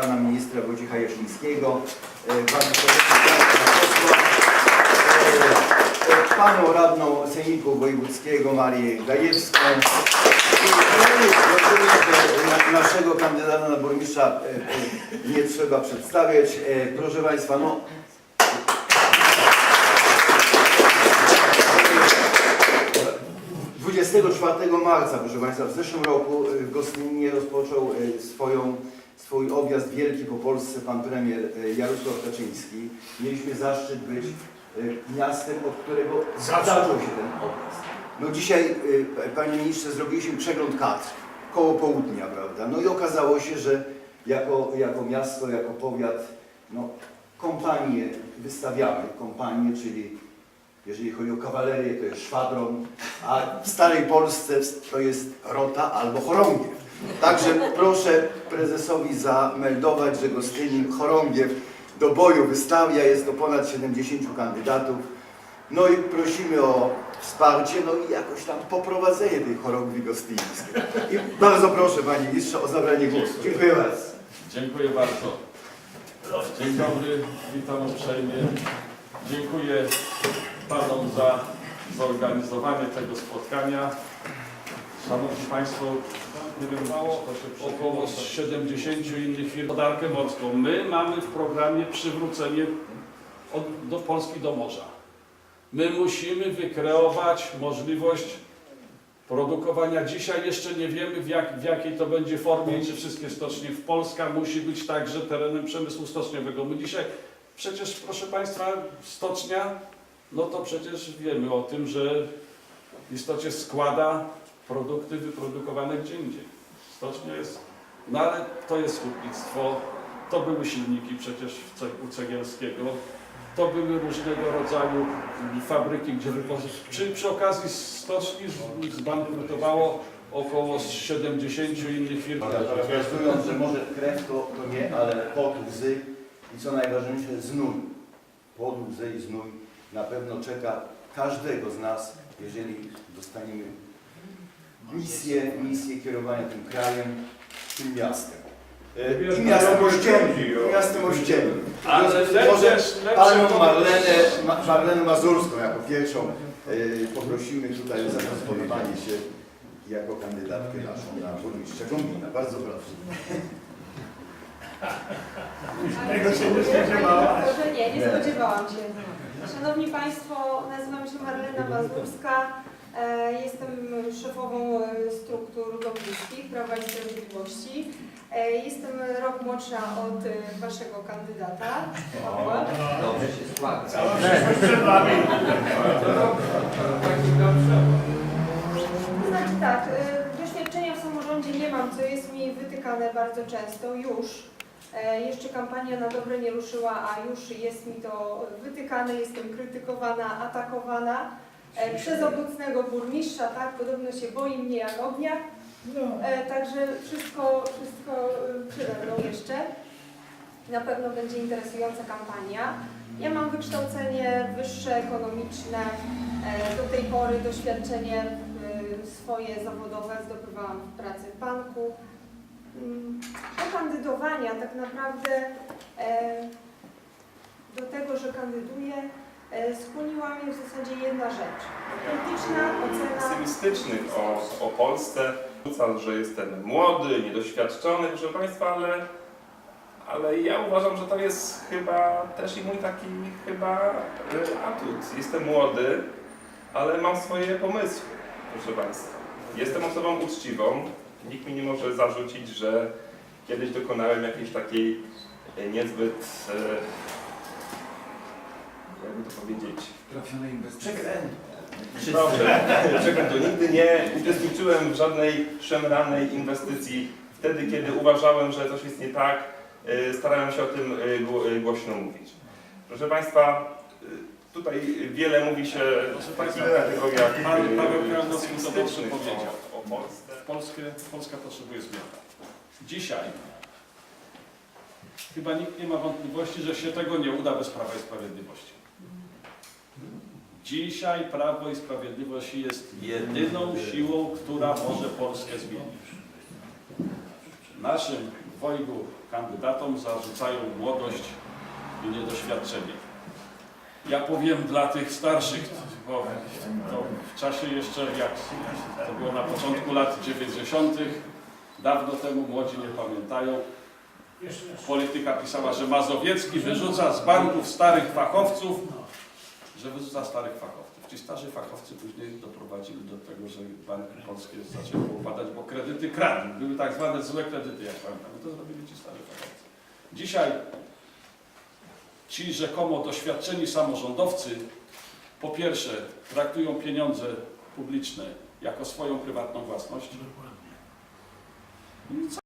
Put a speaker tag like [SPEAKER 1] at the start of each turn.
[SPEAKER 1] pana ministra Wojciecha Jaszyńskiego, e, bardzo serdecznie posła, e, e, panią radną Sejmiku Wojewódzkiego Marię Gajewską. Naszego kandydata na burmistrza nie trzeba przedstawiać. Proszę Państwa, no. 24 marca, proszę Państwa, w zeszłym roku w Gostyninie rozpoczął swoją, swój objazd wielki po Polsce pan premier y, Jarosław Kaczyński. Mieliśmy zaszczyt być y, miastem, od którego zaczął się ten objazd. No dzisiaj, y, panie ministrze, zrobiliśmy przegląd kadr koło południa, prawda? No i okazało się, że jako, jako miasto, jako powiat, no kompanię wystawiamy, kompanię, czyli jeżeli chodzi o kawalerię, to jest szwadron, a w starej Polsce to jest rota albo chorągiew. Także proszę prezesowi zameldować, że Gostynin chorągiew do boju wystawia. Jest to ponad 70 kandydatów. No i prosimy o wsparcie, no i jakoś tam poprowadzenie tej chorągwi gostyńskiej. I bardzo proszę Panie Ministrze o zabranie głosu. Dziękuję bardzo.
[SPEAKER 2] Dziękuję bardzo. Dzień dobry, witam uprzejmie. Dziękuję Panom za zorganizowanie tego spotkania. Szanowni Państwo, nie wiem, około 70 innych firm gospodarkę morską. My mamy w programie przywrócenie od, do Polski do morza. My musimy wykreować możliwość produkowania. Dzisiaj jeszcze nie wiemy w, jak, w jakiej to będzie formie czy wszystkie stocznie w Polska musi być także terenem przemysłu stoczniowego. My dzisiaj przecież, proszę Państwa, stocznia, no to przecież wiemy o tym, że w istocie składa produkty wyprodukowane gdzie indziej. Stocznia jest, no ale to jest hutnictwo, to były silniki przecież u Cegielskiego, to były różnego rodzaju fabryki, gdzie wypożycz... Przy, przy okazji stoczni zbankrutowało około 70 innych firm.
[SPEAKER 1] Zwiastując, że może krew to, to nie, ale pot, łzy i co najważniejsze znój. Pot, łzy i znój na pewno czeka każdego z nas, jeżeli dostaniemy misję, misję kierowania tym krajem, tym miastem. E, I miastem ościennym, i miastem ościennym.
[SPEAKER 2] Ale
[SPEAKER 1] Może Panią Marlenę, Ma- Marlenę Mazurską jako pierwszą e, poprosimy tutaj o zaprezentowanie się jako kandydatkę naszą na burmistrza Gombina. Bardzo proszę.
[SPEAKER 3] Tego się nie spodziewała.
[SPEAKER 4] Może nie, nie
[SPEAKER 1] Nie.
[SPEAKER 4] spodziewałam się. Szanowni Państwo, nazywam się Marlena Mazurska. Jestem szefową e, struktur lobbyskich Prawa i Sprawiedliwości. E, Jestem rok młodsza od e, Waszego kandydata. Pawła.
[SPEAKER 5] Dobrze się składa.
[SPEAKER 3] Cała przyszłość przed.
[SPEAKER 4] To znaczy tak, doświadczenia w samorządzie nie mam, co jest mi wytykane bardzo często już. Jeszcze kampania na dobre nie ruszyła, a już jest mi to wytykane, jestem krytykowana, atakowana przez obecnego burmistrza, tak, podobno się boi mnie jak ognia. E, Także wszystko, wszystko e, przede mną jeszcze. Na pewno będzie interesująca kampania. Ja mam wykształcenie wyższe, ekonomiczne. E, Do tej pory doświadczenie e, swoje zawodowe zdobywałam w pracy w banku. Mm, Do kandydowania tak naprawdę e, do tego, że kandyduję, e, skłoniła mnie w zasadzie jedna rzecz. Krytyczna ocena
[SPEAKER 6] pesymistycznych o, o Polsce. Rzucam, że jestem młody, niedoświadczony, proszę Państwa, ale, ale ja uważam, że to jest chyba też i mój taki chyba y, atut. Jestem młody, ale mam swoje pomysły, proszę Państwa. Jestem osobą uczciwą. Nikt mi nie może zarzucić, że kiedyś dokonałem jakiejś takiej y, niezbyt, powiedzieć,
[SPEAKER 1] Przekręt.
[SPEAKER 6] Dobrze, czekam, to nigdy nie uczestniczyłem w żadnej szemranej inwestycji. Wtedy, kiedy uważałem, że coś jest nie tak, y, starałem się o tym y, y, głośno mówić. Proszę Państwa, tutaj wiele mówi się w takich kategoriach
[SPEAKER 2] dobrze powiedział.
[SPEAKER 6] o, o Polsce.
[SPEAKER 2] Polskę, Polska potrzebuje zmian. Dzisiaj chyba nikt nie ma wątpliwości, że się tego nie uda bez Prawa i Sprawiedliwości. Dzisiaj Prawo i Sprawiedliwość jest jedyną siłą, która może Polskę zmienić. Naszym dwojgu kandydatom zarzucają młodość i niedoświadczenie. Ja powiem dla tych starszych, bo w czasie jeszcze, jak to było na początku lat 90., dawno temu młodzi nie pamiętają, polityka pisała, że Mazowiecki wyrzuca z banków starych fachowców, że wyrzuca starych fachowców. Ci starzy fachowcy później doprowadzili do tego, że banki polskie zaczęły upadać, bo kredyty kradły. Były tak zwane złe kredyty, jak pamiętam. I to zrobili ci starzy fachowcy. Dzisiaj ci rzekomo doświadczeni samorządowcy po pierwsze traktują pieniądze publiczne jako swoją prywatną własność. I co